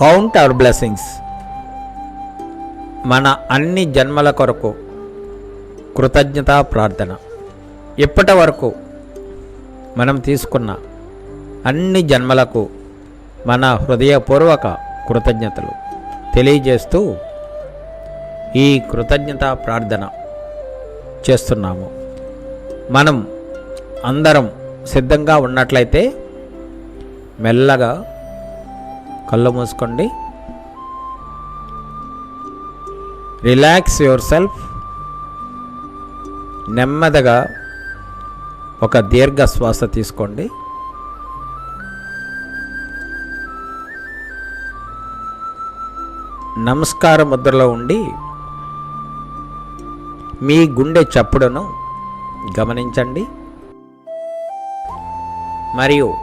Count our blessings మన అన్ని జన్మల కొరకు కృతజ్ఞతా ప్రార్థన. ఇప్పటి వరకు మనం తీసుకున్న అన్ని జన్మలకు మన హృదయపూర్వక కృతజ్ఞతలు తెలియజేస్తూ ఈ కృతజ్ఞత ప్రార్థన చేస్తున్నాము. మనం అందరం సిద్ధంగా ఉన్నట్లయితే మెల్లగా కళ్ళు మూసుకోండి. రిలాక్స్ యువర్ సెల్ఫ్ నెమ్మదిగా ఒక దీర్ఘ శ్వాస తీసుకోండి. నమస్కార ముద్రలో ఉండి మీ గుండె చప్పుడును గమనించండి. మరియు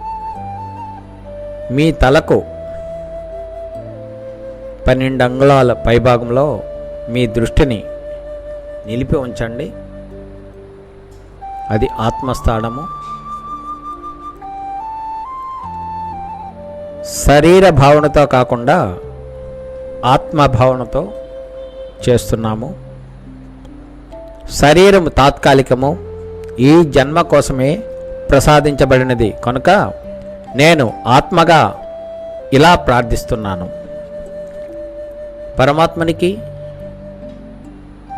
మీ తలకు పన్నెండు అంగుళాల పైభాగంలో మీ దృష్టిని నిలిపి ఉంచండి. అది ఆత్మస్థానము. శరీర భావనతో కాకుండా ఆత్మభావనతో చేస్తున్నాము. శరీరం తాత్కాలికము. ఈ జన్మ కోసమే ప్రసాదించబడినది. కనుక నేను ఆత్మగా ఇలా ప్రార్థిస్తున్నాను. పరమాత్మనికి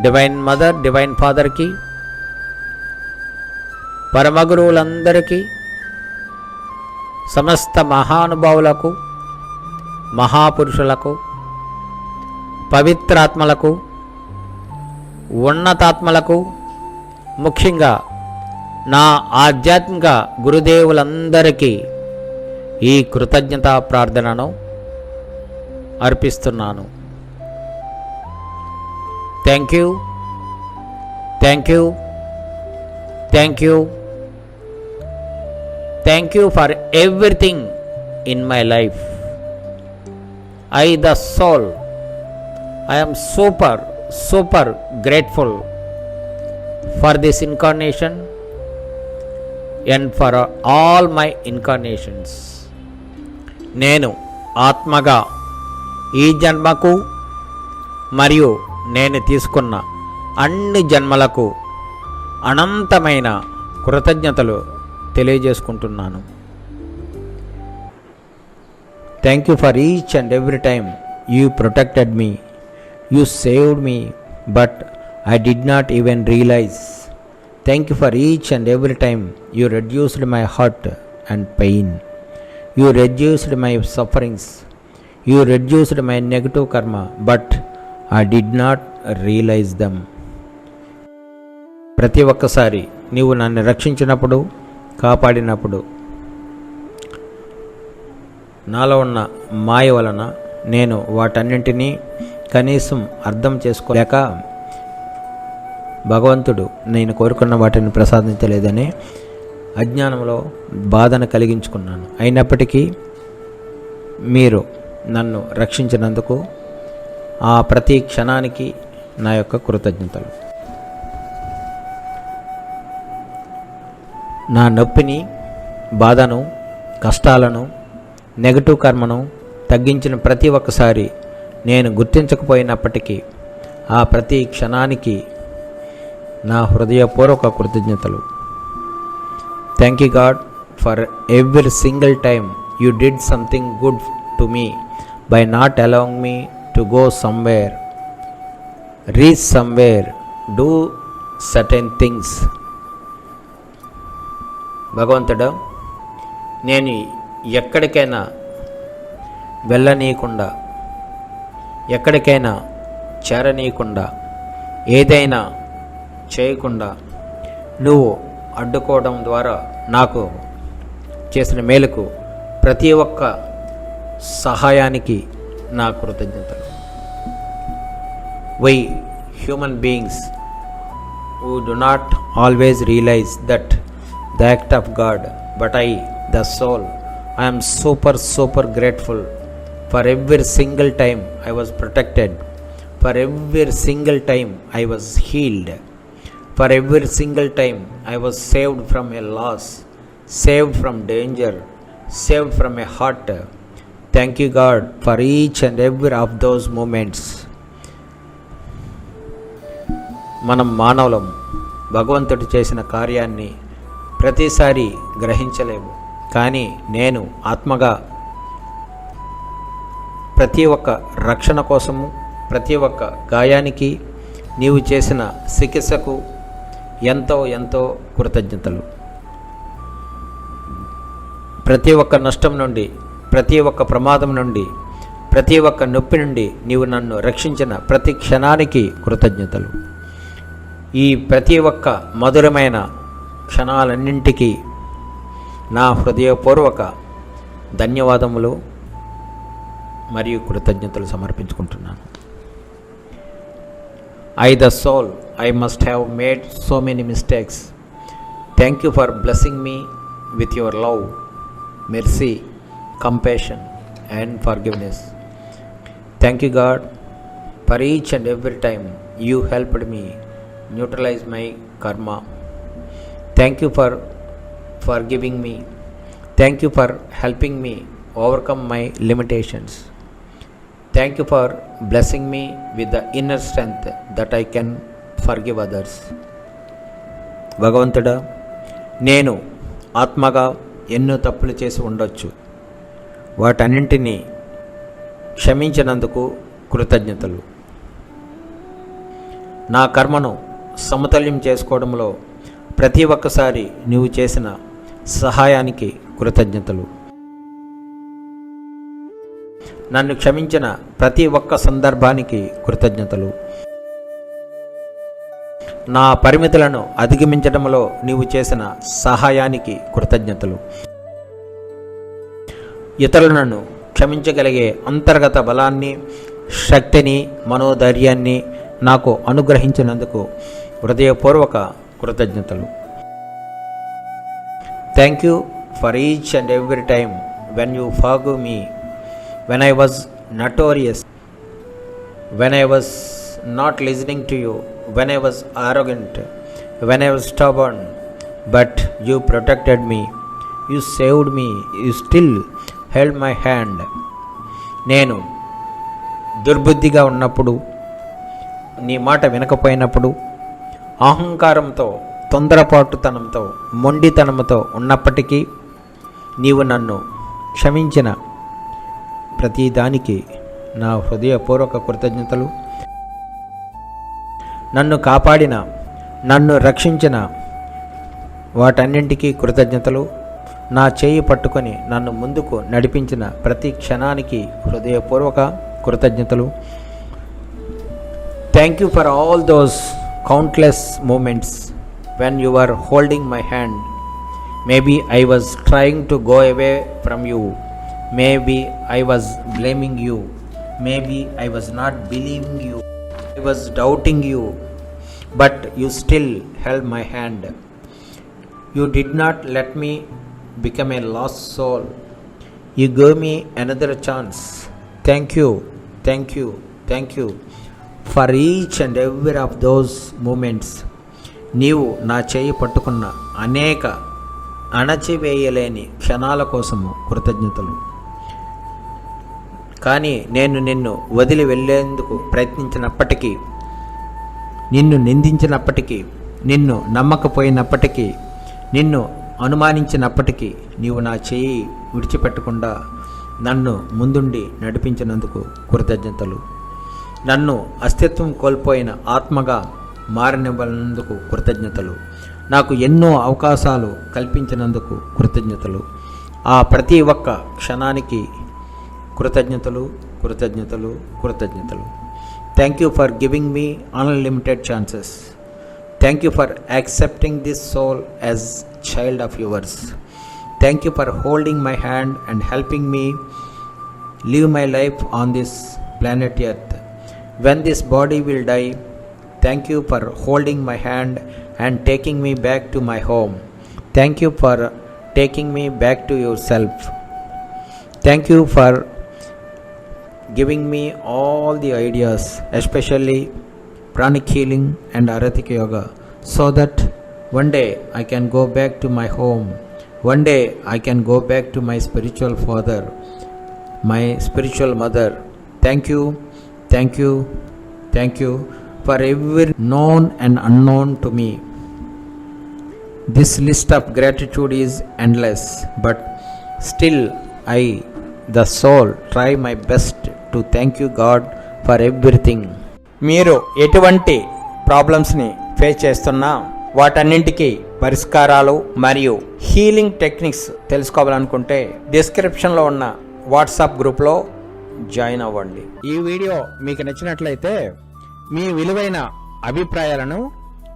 డివైన్ మదర్ డివైన్ ఫాదర్కి పరమగురువులందరికీ సమస్త మహానుభావులకు మహాపురుషులకు పవిత్రాత్మలకు ఉన్నతాత్మలకు ముఖ్యంగా నా ఆధ్యాత్మిక గురుదేవులందరికీ ఈ కృతజ్ఞతా ప్రార్థనను అర్పిస్తున్నాను. thank you thank you thank you thank you for everything in my life I the soul I am super super grateful for this incarnation and for all my incarnations నేను ఆత్మగా ఈ జన్మకు మరియు నేను తీసుకున్న అన్ని జన్మలకు అనంతమైన కృతజ్ఞతలు తెలియజేసుకుంటున్నాను. Thank you for each and every time you protected me you saved me but I did not even realize thank you for each and every time you reduced my heart and pain you reduced my sufferings you reduced my negative karma but I did not realize them ప్రతి ఒక్కసారి నీవు నన్ను రక్షించినప్పుడు కాపాడినప్పుడు నాలో ఉన్న మాయ వలన నేను వాటన్నింటినీ కనీసం అర్థం చేసుకోలేక భగవంతుడు నేను కోరుకున్న వాటిని ప్రసాదించలేదని అజ్ఞానంలో బాధను కలిగించుకున్నాను. అయినప్పటికీ మీరు నన్ను రక్షించినందుకు ఆ ప్రతి క్షణానికి నా యొక్క కృతజ్ఞతలు. నా నొప్పిని బాధను కష్టాలను నెగటివ్ కర్మను తగ్గించిన ప్రతి ఒక్కసారి నేను గుర్తించకపోయినప్పటికీ ఆ ప్రతి క్షణానికి నా హృదయపూర్వక కృతజ్ఞతలు. Thank you God for every single time you did something good to me by not allowing me to go somewhere reach somewhere do certain things భగవంతుడు నేను ఎక్కడికైనా వెళ్ళనీయకుండా ఎక్కడికైనా చేరనీయకుండా ఏదైనా చేయకుండా నువ్వు అడ్డుకోవడం ద్వారా నాకు చేసిన మేలుకు ప్రతి ఒక్క సహాయానికి నా కృతజ్ఞతలు why human beings who do not always realize that the act of God, but I, the soul, I am super, super grateful for every single time I was protected, for every single time I was healed, for every single time I was saved from a loss, saved from danger, saved from a hurt, thank you God for each and every of those moments మనం మానవులం భగవంతుడు చేసిన కార్యాన్ని ప్రతిసారి గ్రహించలేము. కానీ నేను ఆత్మగా ప్రతి ఒక్క రక్షణ కోసము ప్రతి ఒక్క గాయానికి నీవు చేసిన చికిత్సకు ఎంతో ఎంతో కృతజ్ఞతలు. ప్రతి ఒక్క నష్టం నుండి ప్రతి ఒక్క ప్రమాదం నుండి ప్రతి ఒక్క నొప్పి నుండి నీవు నన్ను రక్షించిన ప్రతి క్షణానికి కృతజ్ఞతలు. ఈ ప్రతి ఒక్క మధురమైన క్షణాలన్నింటికీ నా హృదయపూర్వక ధన్యవాదములు మరియు కృతజ్ఞతలు సమర్పించుకుంటున్నాను. I the soul I must have made so many mistakes thank you for blessing me with your love mercy compassion and forgiveness thank you God for each and every time you helped me neutralize my karma thank you for forgiving me thank you for helping me overcome my limitations thank you for blessing me with the inner strength that I can forgive others భగవంతుడా నేను ఆత్మగా ఎన్నో తప్పులు చేసి ఉండొచ్చు. వాటన్నింటినీ క్షమించినందుకు కృతజ్ఞతలు. నా కర్మను సమతుల్యం చేసుకోవడంలో ప్రతి ఒక్కసారి నీవు చేసిన సహాయానికి కృతజ్ఞతలు. నన్ను క్షమించిన ప్రతి ఒక్క సందర్భానికి కృతజ్ఞతలు. నా పరిమితులను అధిగమించడంలో నీవు చేసిన సహాయానికి కృతజ్ఞతలు. ఇతరులను క్షమించగలిగే అంతర్గత బలాన్ని శక్తిని మనోధైర్యాన్ని నాకు అనుగ్రహించినందుకు హృదయపూర్వక కృతజ్ఞతలు. Thank you for each and every time when you fog me when I was notorious when I was not listening to you when I was arrogant when I was stubborn but you protected me you saved me you still held my hand నేను దుర్బుద్ధిగా ఉన్నప్పుడు నీ మాట వినకపోయినప్పుడు అహంకారంతో తొందరపాటుతనంతో మొండితనంతో ఉన్నప్పటికీ నీవు నన్ను క్షమించిన ప్రతిదానికి నా హృదయపూర్వక కృతజ్ఞతలు. నన్ను కాపాడిన నన్ను రక్షించిన వాటన్నింటికీ కృతజ్ఞతలు. నా చేయి పట్టుకొని నన్ను ముందుకు నడిపించిన ప్రతి క్షణానికి హృదయపూర్వక కృతజ్ఞతలు. Thank you for all those countless moments when you are holding my hand maybe I was trying to go away from you maybe I was blaming you maybe I was not believing you I was doubting you but you still help my hand you did not let me become a lost soul you go me another chance thank you thank you thank you for each and every of those moments నీవు నా చేయి పట్టుకున్న అనేక అణచివేయలేని క్షణాల కోసము కృతజ్ఞతలు. కానీ నేను నిన్ను వదిలి వెళ్ళేందుకు ప్రయత్నించినప్పటికీ నిన్ను నిందించినప్పటికీ నిన్ను నమ్మకపోయినప్పటికీ నిన్ను అనుమానించినప్పటికీ నీవు నా చేయి విడిచిపెట్టకుండా నన్ను ముందుండి నడిపించినందుకు కృతజ్ఞతలు. నన్ను అస్తిత్వం కోల్పోయిన ఆత్మగా మారనివ్వనందుకు కృతజ్ఞతలు. నాకు ఎన్నో అవకాశాలు కల్పించినందుకు కృతజ్ఞతలు. ఆ ప్రతి ఒక్క క్షణానికి కృతజ్ఞతలు కృతజ్ఞతలు కృతజ్ఞతలు. Thank you for giving me unlimited chances thank you for accepting this soul as child of yours. Thank you for holding my hand and helping me live my life on this planet Earth. When this body will die, thank you for holding my hand and taking me back to my home. Thank you for taking me back to yourself. Thank you for giving me all the ideas, especially pranic healing and Arati yoga, so that one day I can go back to my home one day I can go back to my spiritual father my spiritual mother thank you thank you thank you for every known and unknown to me this list of gratitude is endless but still I the soul try my best to thank you God for everything మీరు ఎటువంటి ప్రాబ్లమ్స్ని face చేస్తున్నా వాటన్నింటికి పరిష్కారాలు మరియు healing techniques తెలుసుకోవాలనుకుంటే డిస్క్రిప్షన్లో ఉన్న WhatsApp గ్రూప్లో జాయిన్ అవ్వండి. ఈ వీడియో మీకు నచ్చినట్లయితే మీ విలువైన అభిప్రాయాలను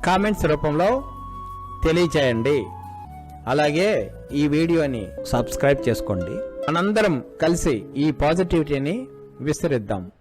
కామెంట్స్ రూపంలో తెలియచేయండి. అలాగే ఈ వీడియోని సబ్స్క్రైబ్ చేసుకోండి. మనందరం కలిసి ఈ పాజిటివిటీని విస్తరిద్దాం.